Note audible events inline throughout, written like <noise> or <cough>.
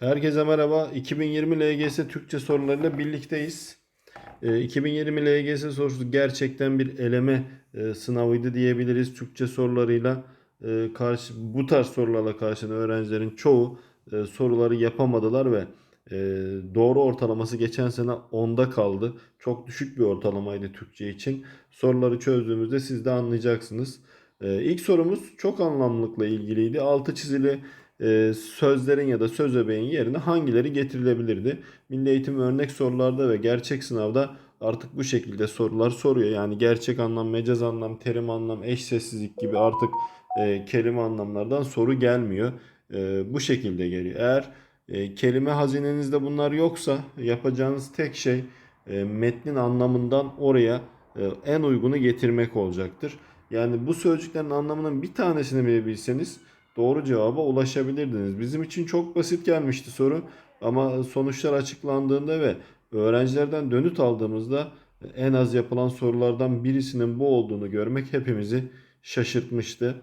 Herkese merhaba. 2020 LGS Türkçe sorularıyla birlikteyiz. Ee, 2020 LGS sorusu gerçekten bir eleme e, sınavıydı diyebiliriz. Türkçe sorularıyla e, karşı bu tarz sorularla karşılayan öğrencilerin çoğu e, soruları yapamadılar ve e, doğru ortalaması geçen sene 10'da kaldı. Çok düşük bir ortalamaydı Türkçe için. Soruları çözdüğümüzde siz de anlayacaksınız. E, ilk sorumuz çok anlamlılıkla ilgiliydi. Altı çizili e, sözlerin ya da söz öbeğin yerine hangileri getirilebilirdi? Milli Eğitim örnek sorularda ve gerçek sınavda artık bu şekilde sorular soruyor. Yani gerçek anlam, mecaz anlam, terim anlam, eş sessizlik gibi artık e, kelime anlamlardan soru gelmiyor. E, bu şekilde geliyor. Eğer e, kelime hazinenizde bunlar yoksa yapacağınız tek şey e, metnin anlamından oraya e, en uygunu getirmek olacaktır. Yani bu sözcüklerin anlamının bir tanesini bile bilseniz doğru cevaba ulaşabilirdiniz. Bizim için çok basit gelmişti soru ama sonuçlar açıklandığında ve öğrencilerden dönüt aldığımızda en az yapılan sorulardan birisinin bu olduğunu görmek hepimizi şaşırtmıştı.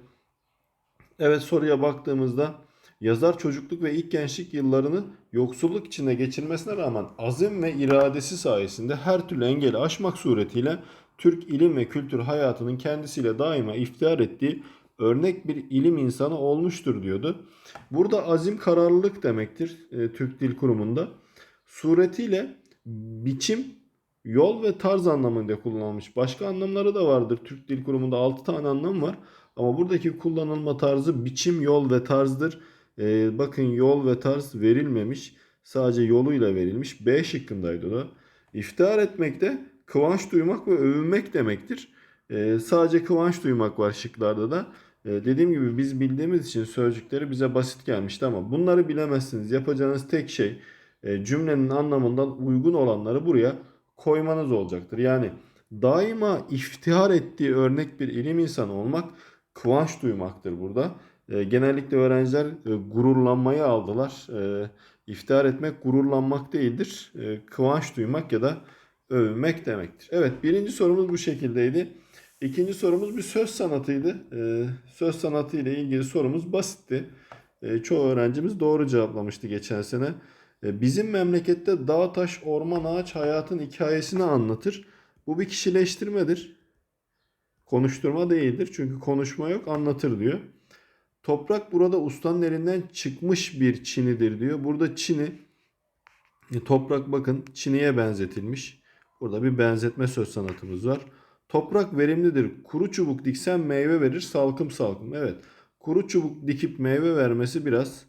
Evet soruya baktığımızda yazar çocukluk ve ilk gençlik yıllarını yoksulluk içinde geçirmesine rağmen azim ve iradesi sayesinde her türlü engeli aşmak suretiyle Türk ilim ve kültür hayatının kendisiyle daima iftihar ettiği örnek bir ilim insanı olmuştur diyordu. Burada azim kararlılık demektir e, Türk Dil Kurumu'nda. Suretiyle biçim, yol ve tarz anlamında kullanılmış. Başka anlamları da vardır. Türk Dil Kurumu'nda 6 tane anlam var. Ama buradaki kullanılma tarzı biçim, yol ve tarzdır. E, bakın yol ve tarz verilmemiş. Sadece yoluyla verilmiş. B şıkkındaydı da. İftihar etmek de kıvanç duymak ve övünmek demektir. E, sadece kıvanç duymak var şıklarda da. E, dediğim gibi biz bildiğimiz için sözcükleri bize basit gelmişti ama bunları bilemezsiniz. Yapacağınız tek şey e, cümlenin anlamından uygun olanları buraya koymanız olacaktır. Yani daima iftihar ettiği örnek bir ilim insanı olmak kıvanç duymaktır burada. E, genellikle öğrenciler e, gururlanmayı aldılar. İftihar etmek gururlanmak değildir. Kıvanç duymak ya da övünmek demektir. Evet birinci sorumuz bu şekildeydi. İkinci sorumuz bir söz sanatıydı. Ee, söz sanatı ile ilgili sorumuz basitti. Ee, çoğu öğrencimiz doğru cevaplamıştı geçen sene. Ee, bizim memlekette dağ, taş, orman, ağaç hayatın hikayesini anlatır. Bu bir kişileştirmedir. Konuşturma değildir. Çünkü konuşma yok anlatır diyor. Toprak burada ustanın elinden çıkmış bir çinidir diyor. Burada çini e, toprak bakın çiniye benzetilmiş. Burada bir benzetme söz sanatımız var. Toprak verimlidir. Kuru çubuk diksen meyve verir salkım salkım. Evet. Kuru çubuk dikip meyve vermesi biraz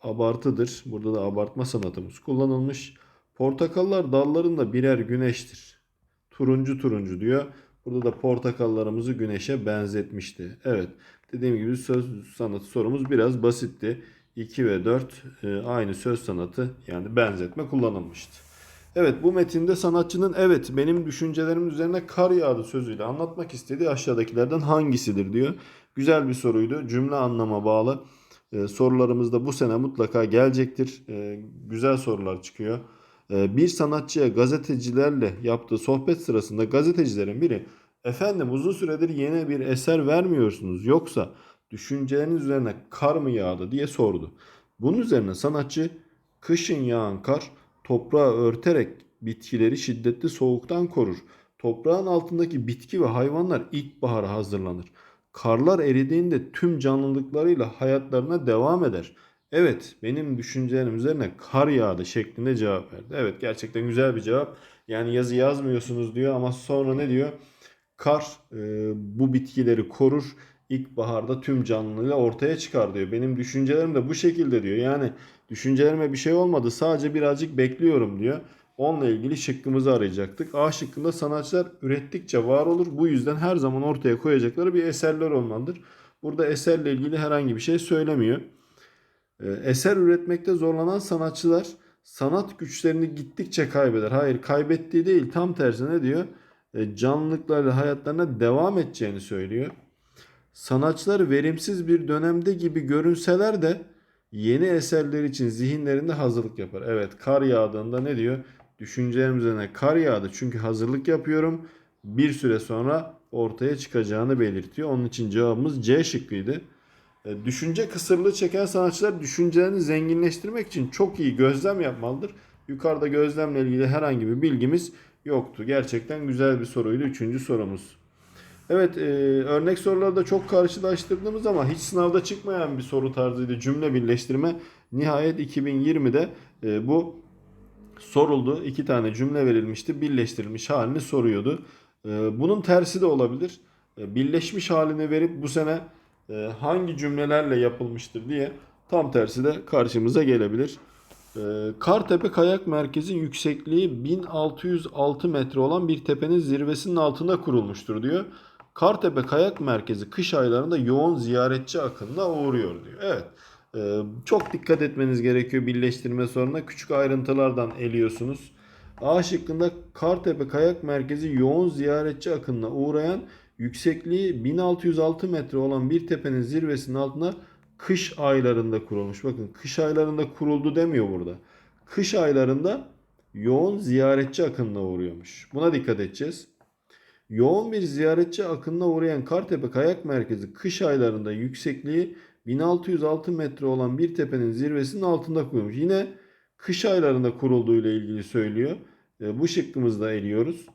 abartıdır. Burada da abartma sanatımız kullanılmış. Portakallar dallarında birer güneştir. Turuncu turuncu diyor. Burada da portakallarımızı güneşe benzetmişti. Evet. Dediğim gibi söz sanatı sorumuz biraz basitti. 2 ve 4 e, aynı söz sanatı yani benzetme kullanılmıştı. Evet bu metinde sanatçının evet benim düşüncelerimin üzerine kar yağdı sözüyle anlatmak istediği aşağıdakilerden hangisidir diyor. Güzel bir soruydu. Cümle anlama bağlı. Ee, sorularımız da bu sene mutlaka gelecektir. Ee, güzel sorular çıkıyor. Ee, bir sanatçıya gazetecilerle yaptığı sohbet sırasında gazetecilerin biri efendim uzun süredir yeni bir eser vermiyorsunuz yoksa düşünceleriniz üzerine kar mı yağdı diye sordu. Bunun üzerine sanatçı kışın yağan kar toprağı örterek bitkileri şiddetli soğuktan korur. Toprağın altındaki bitki ve hayvanlar ilkbahara hazırlanır. Karlar eridiğinde tüm canlılıklarıyla hayatlarına devam eder. Evet benim düşüncelerim üzerine kar yağdı şeklinde cevap verdi. Evet gerçekten güzel bir cevap. Yani yazı yazmıyorsunuz diyor ama sonra ne diyor? Kar e, bu bitkileri korur. İlkbaharda tüm canlılığıyla ortaya çıkar diyor. Benim düşüncelerim de bu şekilde diyor. Yani düşüncelerime bir şey olmadı sadece birazcık bekliyorum diyor. Onunla ilgili şıkkımızı arayacaktık. A şıkkında sanatçılar ürettikçe var olur. Bu yüzden her zaman ortaya koyacakları bir eserler olmalıdır. Burada eserle ilgili herhangi bir şey söylemiyor. Ee, eser üretmekte zorlanan sanatçılar sanat güçlerini gittikçe kaybeder. Hayır kaybettiği değil tam tersine diyor. E, canlılıklarla hayatlarına devam edeceğini söylüyor. Sanatçılar verimsiz bir dönemde gibi görünseler de yeni eserler için zihinlerinde hazırlık yapar. Evet kar yağdığında ne diyor? Düşüncelerim üzerine kar yağdı çünkü hazırlık yapıyorum. Bir süre sonra ortaya çıkacağını belirtiyor. Onun için cevabımız C şıkkıydı. E, düşünce kısırlığı çeken sanatçılar düşüncelerini zenginleştirmek için çok iyi gözlem yapmalıdır. Yukarıda gözlemle ilgili herhangi bir bilgimiz yoktu. Gerçekten güzel bir soruydu. Üçüncü sorumuz. Evet, e, örnek sorularda çok karşılaştırdığımız ama hiç sınavda çıkmayan bir soru tarzıydı. Cümle birleştirme. Nihayet 2020'de e, bu soruldu. İki tane cümle verilmişti. Birleştirilmiş halini soruyordu. E, bunun tersi de olabilir. E, birleşmiş halini verip bu sene e, hangi cümlelerle yapılmıştır diye tam tersi de karşımıza gelebilir. E, Kartepe Kayak Merkezi yüksekliği 1606 metre olan bir tepenin zirvesinin altında kurulmuştur diyor. Kartepe Kayak Merkezi kış aylarında yoğun ziyaretçi akınına uğruyor diyor. Evet. e, çok dikkat etmeniz gerekiyor birleştirme soruna. Küçük ayrıntılardan eliyorsunuz. A şıkkında Kartepe Kayak Merkezi yoğun ziyaretçi akınına uğrayan yüksekliği 1606 metre olan bir tepenin zirvesinin altına kış aylarında kurulmuş. Bakın kış aylarında kuruldu demiyor burada. Kış aylarında yoğun ziyaretçi akınına uğruyormuş. Buna dikkat edeceğiz. Yoğun bir ziyaretçi akınına uğrayan Kartepe Kayak Merkezi kış aylarında yüksekliği 1606 metre olan bir tepenin zirvesinin altında kurulmuş. Yine kış aylarında kurulduğu ile ilgili söylüyor. E, bu şıkkımızı da eliyoruz.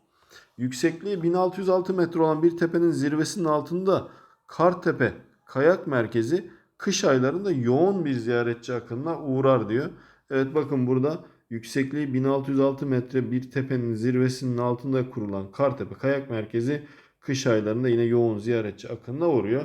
Yüksekliği 1606 metre olan bir tepenin zirvesinin altında Kartepe Kayak Merkezi kış aylarında yoğun bir ziyaretçi akınına uğrar diyor. Evet bakın burada yüksekliği 1606 metre bir tepenin zirvesinin altında kurulan Kartepe Kayak Merkezi kış aylarında yine yoğun ziyaretçi akınına uğruyor.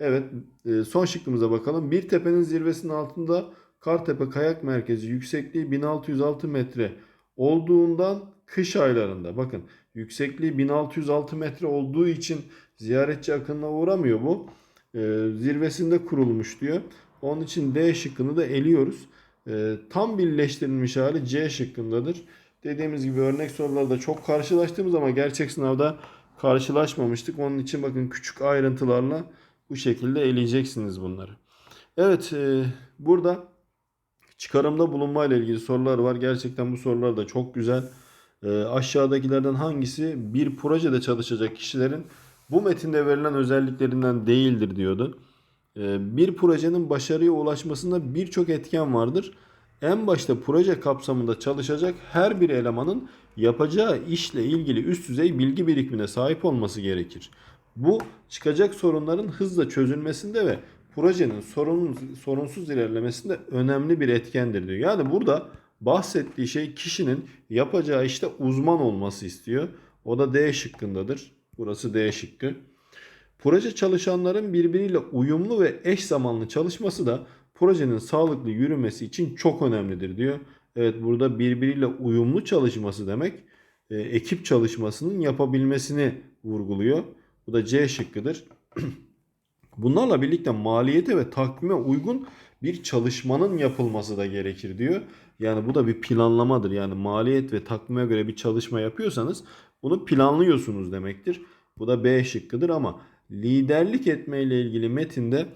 Evet e, son şıkkımıza bakalım. Bir tepenin zirvesinin altında Kartepe Kayak Merkezi yüksekliği 1606 metre olduğundan kış aylarında bakın yüksekliği 1606 metre olduğu için ziyaretçi akınına uğramıyor bu. E, zirvesinde kurulmuş diyor. Onun için D şıkkını da eliyoruz. E, tam birleştirilmiş hali C şıkkındadır. Dediğimiz gibi örnek sorularda çok karşılaştığımız ama gerçek sınavda karşılaşmamıştık. Onun için bakın küçük ayrıntılarla bu şekilde eleyeceksiniz bunları. Evet e, burada çıkarımda bulunma ile ilgili sorular var. Gerçekten bu sorular da çok güzel. E, aşağıdakilerden hangisi bir projede çalışacak kişilerin bu metinde verilen özelliklerinden değildir diyordu. E, bir projenin başarıya ulaşmasında birçok etken vardır. En başta proje kapsamında çalışacak her bir elemanın yapacağı işle ilgili üst düzey bilgi birikimine sahip olması gerekir. Bu çıkacak sorunların hızla çözülmesinde ve projenin sorun, sorunsuz ilerlemesinde önemli bir etkendir diyor. Yani burada bahsettiği şey kişinin yapacağı işte uzman olması istiyor. O da D şıkkındadır. Burası D şıkkı. Proje çalışanların birbiriyle uyumlu ve eş zamanlı çalışması da projenin sağlıklı yürümesi için çok önemlidir diyor. Evet burada birbiriyle uyumlu çalışması demek e, ekip çalışmasının yapabilmesini vurguluyor. Bu da C şıkkıdır. <clears throat> Bunlarla birlikte maliyete ve takvime uygun bir çalışmanın yapılması da gerekir diyor. Yani bu da bir planlamadır. Yani maliyet ve takvime göre bir çalışma yapıyorsanız bunu planlıyorsunuz demektir. Bu da B şıkkıdır ama liderlik etme ile ilgili metinde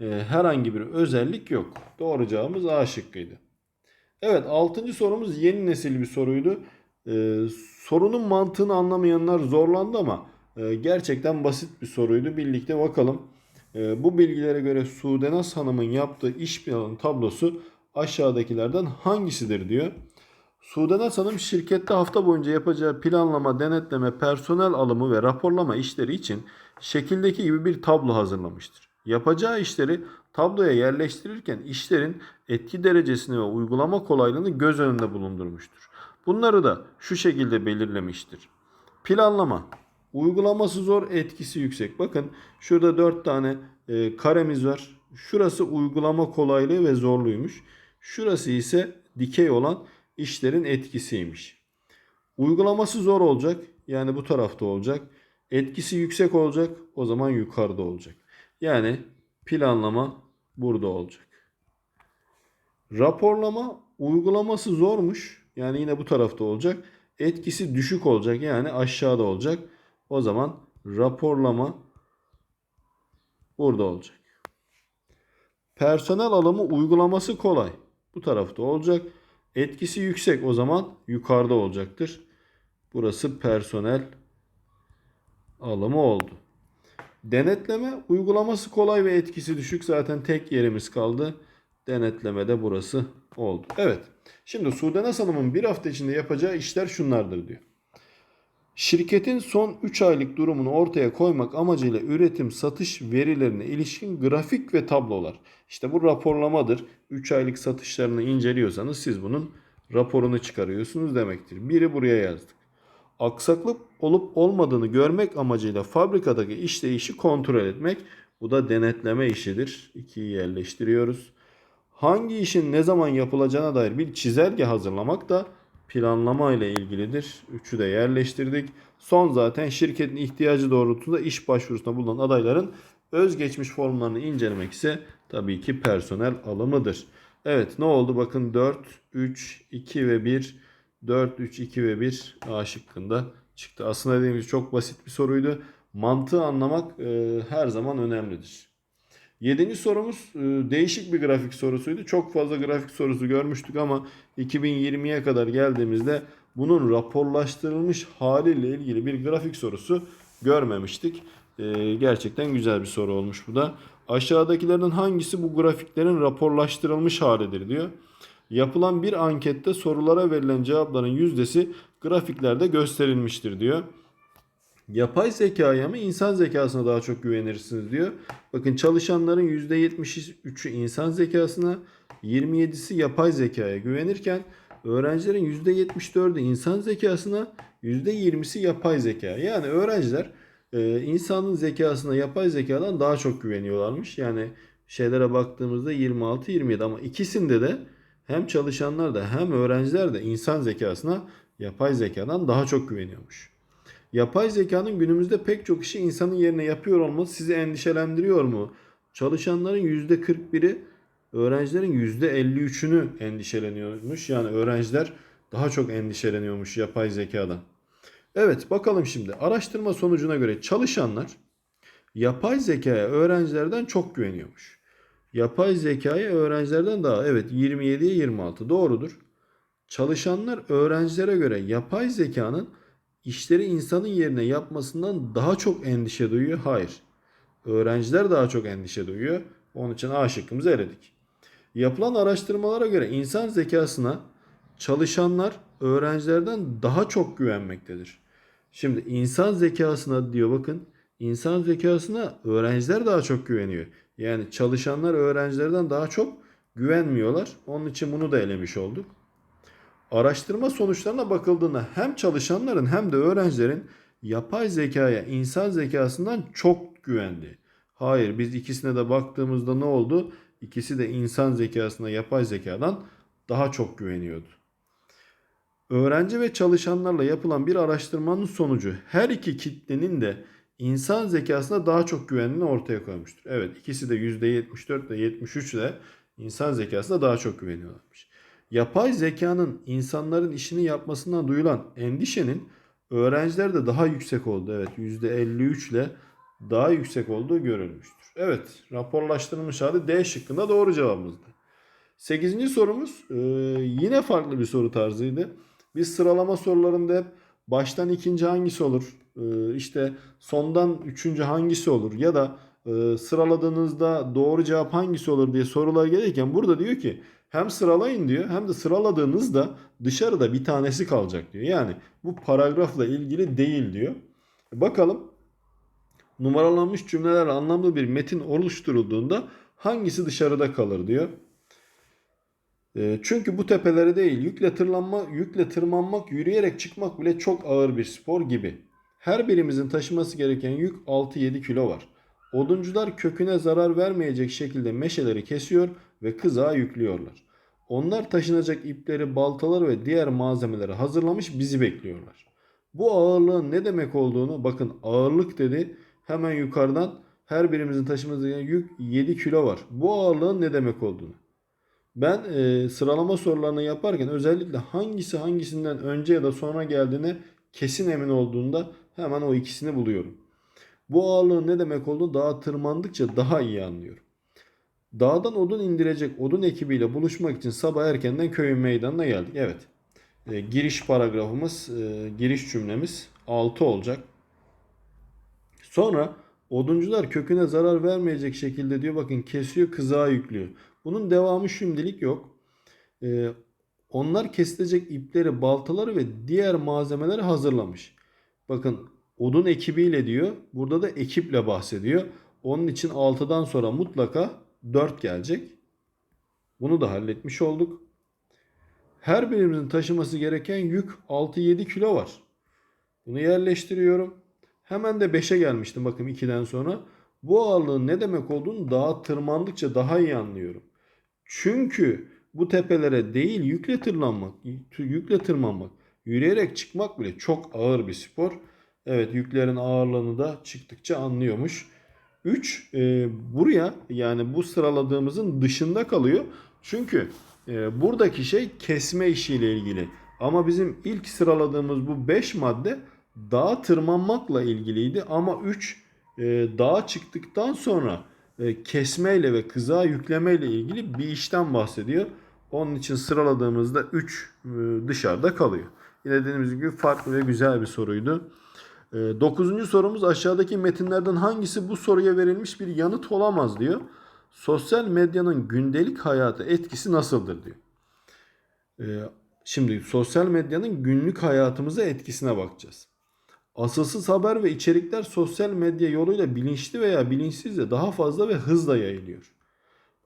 e, herhangi bir özellik yok. Doğru cevabımız A şıkkıydı. Evet 6. sorumuz yeni nesil bir soruydu. E, sorunun mantığını anlamayanlar zorlandı ama e, gerçekten basit bir soruydu. Birlikte bakalım. E, bu bilgilere göre Sudenaz Hanım'ın yaptığı iş planı tablosu aşağıdakilerden hangisidir diyor. Sudenaz Hanım şirkette hafta boyunca yapacağı planlama, denetleme, personel alımı ve raporlama işleri için şekildeki gibi bir tablo hazırlamıştır. Yapacağı işleri tabloya yerleştirirken işlerin etki derecesini ve uygulama kolaylığını göz önünde bulundurmuştur. Bunları da şu şekilde belirlemiştir. Planlama. Uygulaması zor, etkisi yüksek. Bakın şurada 4 tane e, karemiz var. Şurası uygulama kolaylığı ve zorluymuş. Şurası ise dikey olan işlerin etkisiymiş. Uygulaması zor olacak. Yani bu tarafta olacak. Etkisi yüksek olacak. O zaman yukarıda olacak. Yani planlama burada olacak. Raporlama uygulaması zormuş. Yani yine bu tarafta olacak. Etkisi düşük olacak. Yani aşağıda olacak. O zaman raporlama burada olacak. Personel alımı uygulaması kolay. Bu tarafta olacak. Etkisi yüksek o zaman yukarıda olacaktır. Burası personel alımı oldu. Denetleme uygulaması kolay ve etkisi düşük. Zaten tek yerimiz kaldı. Denetleme de burası oldu. Evet. Şimdi Sudenas Hanım'ın bir hafta içinde yapacağı işler şunlardır diyor. Şirketin son 3 aylık durumunu ortaya koymak amacıyla üretim satış verilerine ilişkin grafik ve tablolar. İşte bu raporlamadır. 3 aylık satışlarını inceliyorsanız siz bunun raporunu çıkarıyorsunuz demektir. Biri buraya yazdık. Aksaklık olup olmadığını görmek amacıyla fabrikadaki işleyişi kontrol etmek. Bu da denetleme işidir. İkiyi yerleştiriyoruz. Hangi işin ne zaman yapılacağına dair bir çizelge hazırlamak da planlama ile ilgilidir. Üçü de yerleştirdik. Son zaten şirketin ihtiyacı doğrultusunda iş başvurusunda bulunan adayların özgeçmiş formlarını incelemek ise tabii ki personel alımıdır. Evet ne oldu? Bakın 4, 3, 2 ve 1. 4, 3, 2 ve 1 A şıkkında çıktı. Aslında dediğimiz çok basit bir soruydu. Mantığı anlamak e, her zaman önemlidir. Yedinci sorumuz e, değişik bir grafik sorusuydu. Çok fazla grafik sorusu görmüştük ama 2020'ye kadar geldiğimizde bunun raporlaştırılmış haliyle ilgili bir grafik sorusu görmemiştik. E, gerçekten güzel bir soru olmuş bu da. Aşağıdakilerden hangisi bu grafiklerin raporlaştırılmış halidir diyor. Yapılan bir ankette sorulara verilen cevapların yüzdesi grafiklerde gösterilmiştir diyor. Yapay zekaya mı insan zekasına daha çok güvenirsiniz diyor. Bakın çalışanların %73'ü insan zekasına, 27'si yapay zekaya güvenirken öğrencilerin %74'ü insan zekasına, %20'si yapay zeka. Yani öğrenciler e, insanın zekasına yapay zekadan daha çok güveniyorlarmış. Yani şeylere baktığımızda 26-27 ama ikisinde de hem çalışanlar da hem öğrenciler de insan zekasına yapay zekadan daha çok güveniyormuş. Yapay zekanın günümüzde pek çok işi insanın yerine yapıyor olması sizi endişelendiriyor mu? Çalışanların %41'i öğrencilerin %53'ünü endişeleniyormuş. Yani öğrenciler daha çok endişeleniyormuş yapay zekadan. Evet bakalım şimdi araştırma sonucuna göre çalışanlar yapay zekaya öğrencilerden çok güveniyormuş. Yapay zekaya öğrencilerden daha evet 27'ye 26 doğrudur. Çalışanlar öğrencilere göre yapay zekanın işleri insanın yerine yapmasından daha çok endişe duyuyor. Hayır. Öğrenciler daha çok endişe duyuyor. Onun için A şıkkımızı eledik. Yapılan araştırmalara göre insan zekasına çalışanlar öğrencilerden daha çok güvenmektedir. Şimdi insan zekasına diyor bakın insan zekasına öğrenciler daha çok güveniyor. Yani çalışanlar öğrencilerden daha çok güvenmiyorlar. Onun için bunu da elemiş olduk. Araştırma sonuçlarına bakıldığında hem çalışanların hem de öğrencilerin yapay zekaya insan zekasından çok güvendi. Hayır biz ikisine de baktığımızda ne oldu? İkisi de insan zekasına yapay zekadan daha çok güveniyordu. Öğrenci ve çalışanlarla yapılan bir araştırmanın sonucu her iki kitlenin de insan zekasına daha çok güvendiğini ortaya koymuştur. Evet ikisi de %74 ve 73 ile insan zekasına daha çok güveniyorlarmış. Yapay zekanın insanların işini yapmasından duyulan endişenin öğrencilerde daha yüksek oldu. Evet %53 ile daha yüksek olduğu görülmüştür. Evet raporlaştırılmış hali D şıkkında doğru cevabımızdı. Sekizinci sorumuz e, yine farklı bir soru tarzıydı. Biz sıralama sorularında hep baştan ikinci hangisi olur? E, işte sondan üçüncü hangisi olur? Ya da e, sıraladığınızda doğru cevap hangisi olur diye sorular gelirken burada diyor ki hem sıralayın diyor hem de sıraladığınızda dışarıda bir tanesi kalacak diyor. Yani bu paragrafla ilgili değil diyor. Bakalım numaralanmış cümlelerle anlamlı bir metin oluşturulduğunda hangisi dışarıda kalır diyor. E, çünkü bu tepelere değil yükle tırmanma, yükle tırmanmak, yürüyerek çıkmak bile çok ağır bir spor gibi. Her birimizin taşıması gereken yük 6-7 kilo var. Oduncular köküne zarar vermeyecek şekilde meşeleri kesiyor ve kızağa yüklüyorlar. Onlar taşınacak ipleri, baltaları ve diğer malzemeleri hazırlamış bizi bekliyorlar. Bu ağırlığın ne demek olduğunu bakın ağırlık dedi hemen yukarıdan her birimizin taşıması gereken yük 7 kilo var. Bu ağırlığın ne demek olduğunu. Ben e, sıralama sorularını yaparken özellikle hangisi hangisinden önce ya da sonra geldiğine kesin emin olduğunda hemen o ikisini buluyorum. Bu ağırlığın ne demek olduğunu daha tırmandıkça daha iyi anlıyorum. Dağdan odun indirecek odun ekibiyle buluşmak için sabah erkenden köyün meydanına geldik. Evet. E, giriş paragrafımız, e, giriş cümlemiz 6 olacak. Sonra Oduncular köküne zarar vermeyecek şekilde diyor bakın kesiyor kızağa yüklüyor. Bunun devamı şimdilik yok. Ee, onlar kesilecek ipleri, baltaları ve diğer malzemeleri hazırlamış. Bakın odun ekibiyle diyor. Burada da ekiple bahsediyor. Onun için 6'dan sonra mutlaka 4 gelecek. Bunu da halletmiş olduk. Her birimizin taşıması gereken yük 6-7 kilo var. Bunu yerleştiriyorum. Hemen de 5'e gelmiştim bakın 2'den sonra. Bu ağırlığın ne demek olduğunu daha tırmandıkça daha iyi anlıyorum. Çünkü bu tepelere değil yükle tırmanmak, yükle tırmanmak, yürüyerek çıkmak bile çok ağır bir spor. Evet yüklerin ağırlığını da çıktıkça anlıyormuş. 3 e, buraya yani bu sıraladığımızın dışında kalıyor. Çünkü e, buradaki şey kesme işiyle ilgili. Ama bizim ilk sıraladığımız bu 5 madde dağa tırmanmakla ilgiliydi. Ama 3 e, dağa çıktıktan sonra e, kesmeyle ve kızağa yüklemeyle ilgili bir işten bahsediyor. Onun için sıraladığımızda 3 e, dışarıda kalıyor. Yine dediğimiz gibi farklı ve güzel bir soruydu. E, dokuzuncu sorumuz aşağıdaki metinlerden hangisi bu soruya verilmiş bir yanıt olamaz diyor. Sosyal medyanın gündelik hayata etkisi nasıldır diyor. E, şimdi sosyal medyanın günlük hayatımıza etkisine bakacağız. Asılsız haber ve içerikler sosyal medya yoluyla bilinçli veya bilinçsizce daha fazla ve hızla yayılıyor.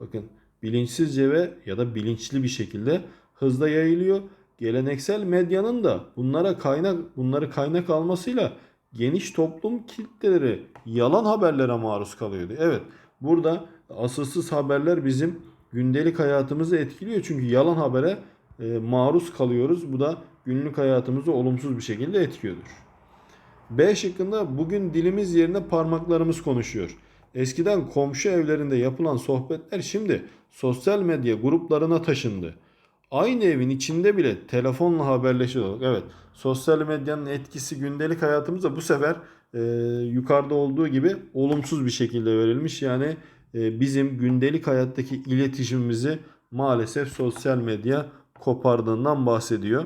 Bakın bilinçsizce ve ya da bilinçli bir şekilde hızla yayılıyor. Geleneksel medyanın da bunlara kaynak bunları kaynak almasıyla geniş toplum kitleleri yalan haberlere maruz kalıyordu. Evet burada asılsız haberler bizim gündelik hayatımızı etkiliyor. Çünkü yalan habere e, maruz kalıyoruz. Bu da günlük hayatımızı olumsuz bir şekilde etkiliyordur. B şıkkında bugün dilimiz yerine parmaklarımız konuşuyor. Eskiden komşu evlerinde yapılan sohbetler şimdi sosyal medya gruplarına taşındı. Aynı evin içinde bile telefonla haberleşiyorduk. Evet sosyal medyanın etkisi gündelik hayatımıza bu sefer e, yukarıda olduğu gibi olumsuz bir şekilde verilmiş. Yani e, bizim gündelik hayattaki iletişimimizi maalesef sosyal medya kopardığından bahsediyor.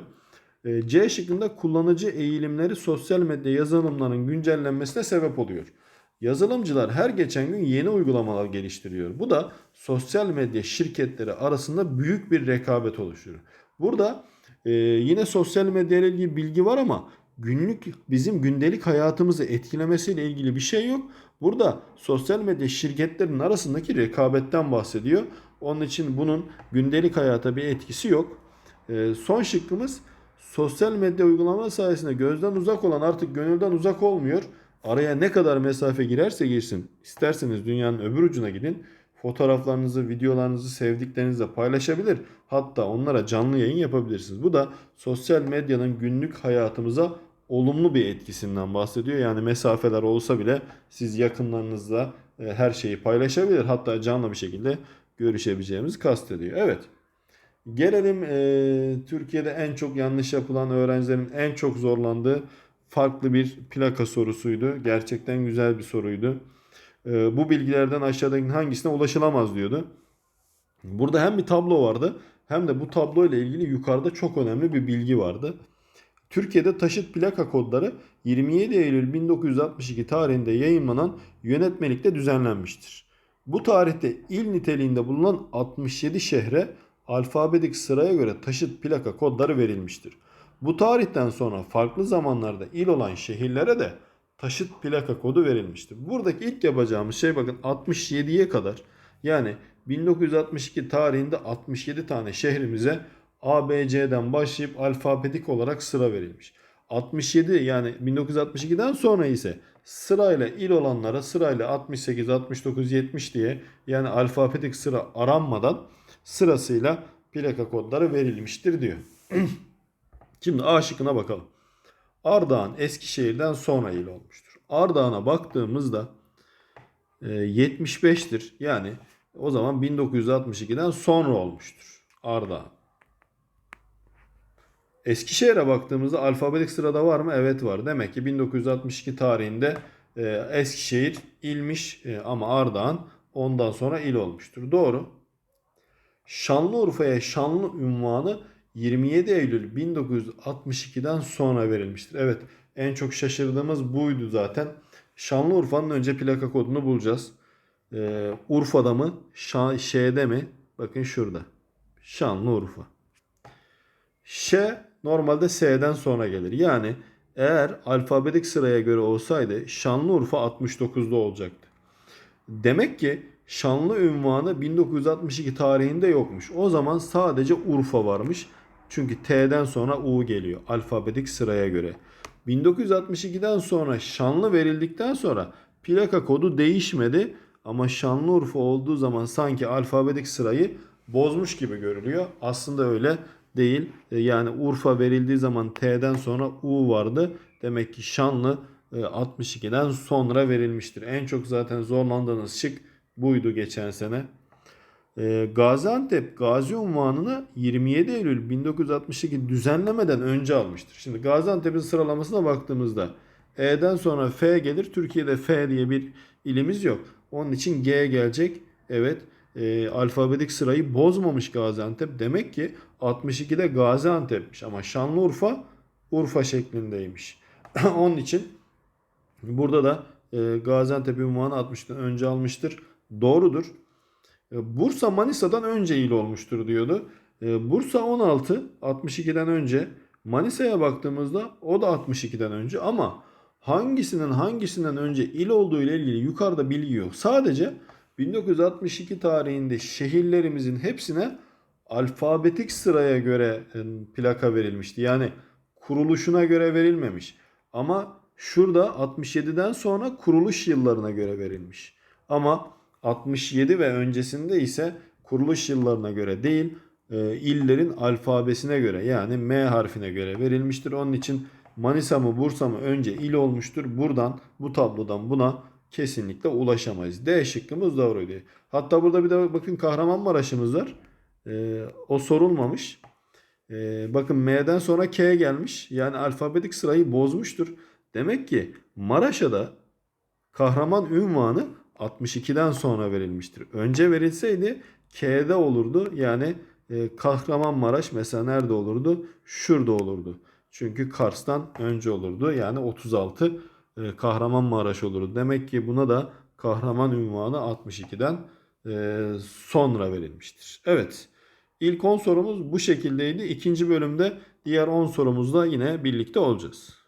E, C şıkkında kullanıcı eğilimleri sosyal medya yazılımlarının güncellenmesine sebep oluyor. Yazılımcılar her geçen gün yeni uygulamalar geliştiriyor. Bu da sosyal medya şirketleri arasında büyük bir rekabet oluşturuyor. Burada e, yine sosyal medya ile ilgili bilgi var ama günlük bizim gündelik hayatımızı etkilemesiyle ilgili bir şey yok. Burada sosyal medya şirketlerinin arasındaki rekabetten bahsediyor. Onun için bunun gündelik hayata bir etkisi yok. E, son şıkkımız sosyal medya uygulama sayesinde gözden uzak olan artık gönülden uzak olmuyor. Araya ne kadar mesafe girerse girsin. İsterseniz dünyanın öbür ucuna gidin. Fotoğraflarınızı, videolarınızı sevdiklerinizle paylaşabilir. Hatta onlara canlı yayın yapabilirsiniz. Bu da sosyal medyanın günlük hayatımıza olumlu bir etkisinden bahsediyor. Yani mesafeler olsa bile siz yakınlarınızla e, her şeyi paylaşabilir. Hatta canlı bir şekilde görüşebileceğimizi kastediyor. Evet. Gelelim e, Türkiye'de en çok yanlış yapılan öğrencilerin en çok zorlandığı farklı bir plaka sorusuydu. Gerçekten güzel bir soruydu. E, bu bilgilerden aşağıdaki hangisine ulaşılamaz diyordu. Burada hem bir tablo vardı hem de bu tablo ile ilgili yukarıda çok önemli bir bilgi vardı. Türkiye'de taşıt plaka kodları 27 Eylül 1962 tarihinde yayınlanan yönetmelikte düzenlenmiştir. Bu tarihte il niteliğinde bulunan 67 şehre alfabetik sıraya göre taşıt plaka kodları verilmiştir. Bu tarihten sonra farklı zamanlarda il olan şehirlere de taşıt plaka kodu verilmiştir. Buradaki ilk yapacağımız şey bakın 67'ye kadar yani 1962 tarihinde 67 tane şehrimize ABC'den başlayıp alfabetik olarak sıra verilmiş. 67 yani 1962'den sonra ise sırayla il olanlara sırayla 68, 69, 70 diye yani alfabetik sıra aranmadan sırasıyla plaka kodları verilmiştir diyor. <clears throat> Şimdi A şıkkına bakalım. Ardahan Eskişehir'den sonra il olmuştur. Ardahan'a baktığımızda e, 75'tir. Yani o zaman 1962'den sonra olmuştur. Ardahan. Eskişehir'e baktığımızda alfabetik sırada var mı? Evet var. Demek ki 1962 tarihinde e, Eskişehir ilmiş e, ama Ardahan ondan sonra il olmuştur. Doğru. Şanlıurfa'ya Şanlı unvanı 27 Eylül 1962'den sonra verilmiştir. Evet en çok şaşırdığımız buydu zaten. Şanlıurfa'nın önce plaka kodunu bulacağız. Ee, Urfa'da mı? Şa- Ş'de mi? Bakın şurada. Şanlıurfa. Ş normalde S'den sonra gelir. Yani eğer alfabetik sıraya göre olsaydı Şanlıurfa 69'da olacaktı. Demek ki Şanlı ünvanı 1962 tarihinde yokmuş. O zaman sadece Urfa varmış. Çünkü T'den sonra U geliyor alfabetik sıraya göre. 1962'den sonra Şanlı verildikten sonra plaka kodu değişmedi ama Şanlıurfa olduğu zaman sanki alfabetik sırayı bozmuş gibi görülüyor. Aslında öyle değil. E, Yani Urfa verildiği zaman T'den sonra U vardı. Demek ki Şanlı e, 62'den sonra verilmiştir. En çok zaten zorlandığınız şık buydu geçen sene. E, Gaziantep Gazi unvanını 27 Eylül 1962 düzenlemeden önce almıştır. Şimdi Gaziantep'in sıralamasına baktığımızda E'den sonra F gelir. Türkiye'de F diye bir ilimiz yok. Onun için G gelecek. Evet e, alfabetik sırayı bozmamış Gaziantep. Demek ki 62'de Gaziantep'miş ama Şanlıurfa Urfa şeklindeymiş. <laughs> Onun için burada da e, Gaziantep ünvanı 60'tan önce almıştır. Doğrudur. E, Bursa Manisa'dan önce il olmuştur diyordu. E, Bursa 16 62'den önce. Manisa'ya baktığımızda o da 62'den önce ama hangisinin hangisinden önce il olduğu ile ilgili yukarıda bilgi yok. Sadece 1962 tarihinde şehirlerimizin hepsine alfabetik sıraya göre e, plaka verilmişti. Yani kuruluşuna göre verilmemiş. Ama şurada 67'den sonra kuruluş yıllarına göre verilmiş. Ama 67 ve öncesinde ise kuruluş yıllarına göre değil, e, illerin alfabesine göre yani M harfine göre verilmiştir. Onun için Manisa mı Bursa mı önce il olmuştur. Buradan bu tablodan buna kesinlikle ulaşamayız. D şıkkımız doğruydu. Hatta burada bir de bakın Kahramanmaraş'ımız var. E, o sorulmamış. E, bakın M'den sonra K gelmiş. Yani alfabetik sırayı bozmuştur. Demek ki Maraş'a da kahraman ünvanı 62'den sonra verilmiştir. Önce verilseydi K'de olurdu. Yani e, Kahramanmaraş mesela nerede olurdu? Şurada olurdu. Çünkü Kars'tan önce olurdu. Yani 36 e, Kahramanmaraş olurdu. Demek ki buna da kahraman ünvanı 62'den e, sonra verilmiştir. Evet. İlk 10 sorumuz bu şekildeydi. İkinci bölümde diğer 10 sorumuzla yine birlikte olacağız.